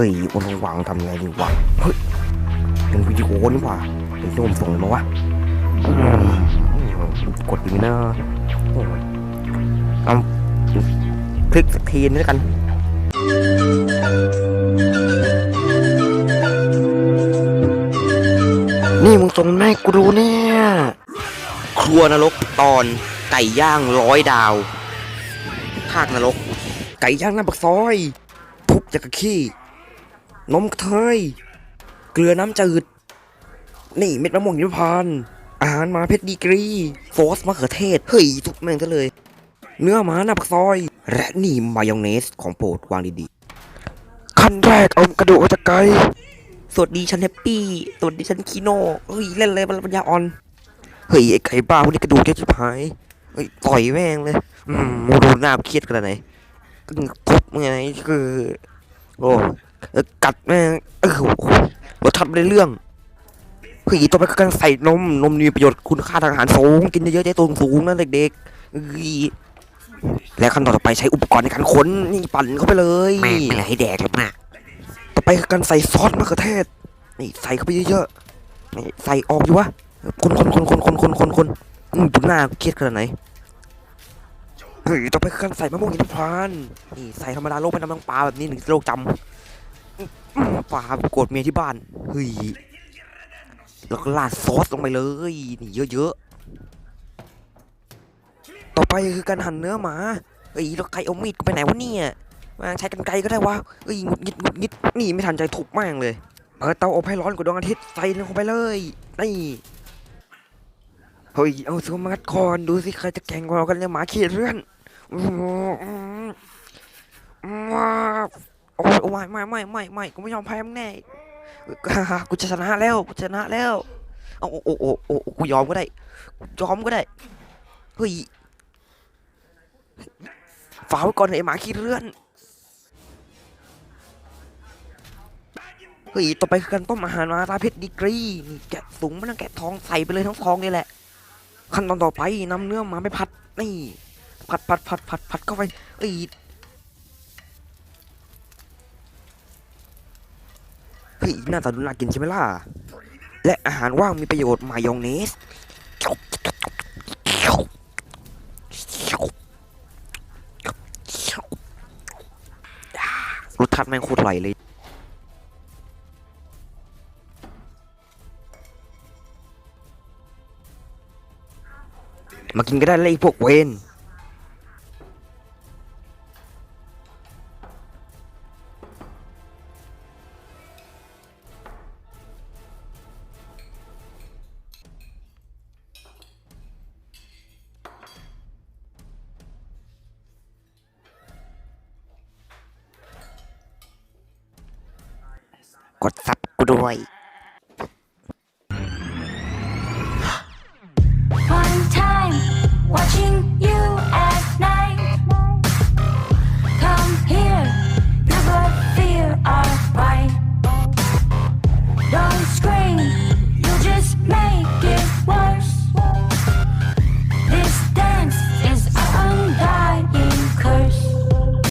ฮ้ยวันวางทำไงดีวะเฮ้ยเป็นวิดีโอนี่ว่าเป็นที่ผมส่งมาวะอืมกดดีนะโอ้ยเอาคลิกสักทีนึงแล้วกันนี่มึงส่งมาให้กูดูเนี่ย ครัวนรกตอนไก่ย่างร้อยดาว ภาคนรก ไก่ย่างหน้ำปักซอย ทุบจากกระขี้ นมกะเทย เกลือน้ำจืด นี่เม็ดมะม่วงหิมพานต์อาหารมาเพชรดีกรีโฟสมะเขือเทศ เฮ้ยทุกแม่งซะเลย เนื้อหมาหน้าปักซอย และนี่มายองเนสของโปรดวางดีๆ ขั้นแรกเอากระดูกออกจากไก่สวัสดีฉันแฮปปี้ สวัสดีฉันคีโน่เฮ้ยเล่นเลยปัญญาอ่อน เฮ้ยไอ้ไก่บ้าพวกนี้กระดูกเยอะชิบหายเฮ้ยต่อยแม่งเลย อืมโมดูหน้าเครียดขนาดไหนทุบไงคือ โอ้ กัดแม่งเออโอ้โหรสชาติไม่ได้เรื่องเฮ้ยต่อไปก็การใส่นม นมมีประโยชน์คุณค่าทางอาหารสูง กินเยอะๆจะตัวสูงนะเด็กๆเอ้ยและขั้นตอนต่อไปใช้อุปกรณ์ในการค้นนี่ปั่นเข้าไปเลยแม่งไม่อยากให้แดกเลยมากต่อไปคือการใส่ซอสมะเขือเทศนี่ใส่เข้าไปเยอะๆนี่ใส่ออกอยู่วะคนคนคนคนคนคนคนคนอืมดูหน้าเครียดขนาดไหนเฮ้ยต่อไปคือการใส่มะม่วงหิมพานต์นี่ใส่ธรรมดาโลกเป็นน้ำมันปลาแบบนี้หนึ่งโลกจำ อืมปาโกรธเมียที่บ้านเฮ้ยแล้วก็ราดซอสลงไปเลยนี่เยอะๆต่อไปคือการหั่นเนื้อหมาเฮ้ยแล้วใครเอามีดไปไหนวะเนี่ยมาใช้กันไกรก็ได้วะเอ้ยงุดงิดงุดงิดนี่ไม่ทันใจทุบแม่งเลยเปิดเตาอบให้ร้อนกว่าดวงอาทิตย์ใส่ลงไปเลยนี่เฮ้ยเอาสมัดก่อนดูสิใครจะแข่งกว่ากันเนี่ยหมาขี้เรื่อนอื้อหืออื้อหือว้า โอ้ยโอ้ยไม่ไม่ไม่ไม่กูไม่ยอมแพ้มึงแน่กูจะชนะแล้วกูชนะแล้วเอาโอ้โอ้โอ้โอ้โอ้กูยอมก็ได้กูยอมก็ได้เฮ้ยฝาไว้ก่อนเถอะไอ้หมาขี้เรื่อนเฮ้ยต่อไปคือการต้มอาหารมาตาเพชรดีกรีนี่แกะสูงมันต้องแกะทองใส่ไปเลยทั้งทองนี่แหละ ขั้นตอนต่อไปนำเนื้อมาไปผัดนี่ผัดผัดผัดผัดผัดเข้าไปเอ้ย ฮ้ยหน้าตาดูน่ากินใช่ไหมล่ะ และอาหารว่างมีประโยชน์มายองเนสรสชาติแม่งโคตรอร่อยเลยมากินก็ได้เลยพวกเวน กดซับกูด้วย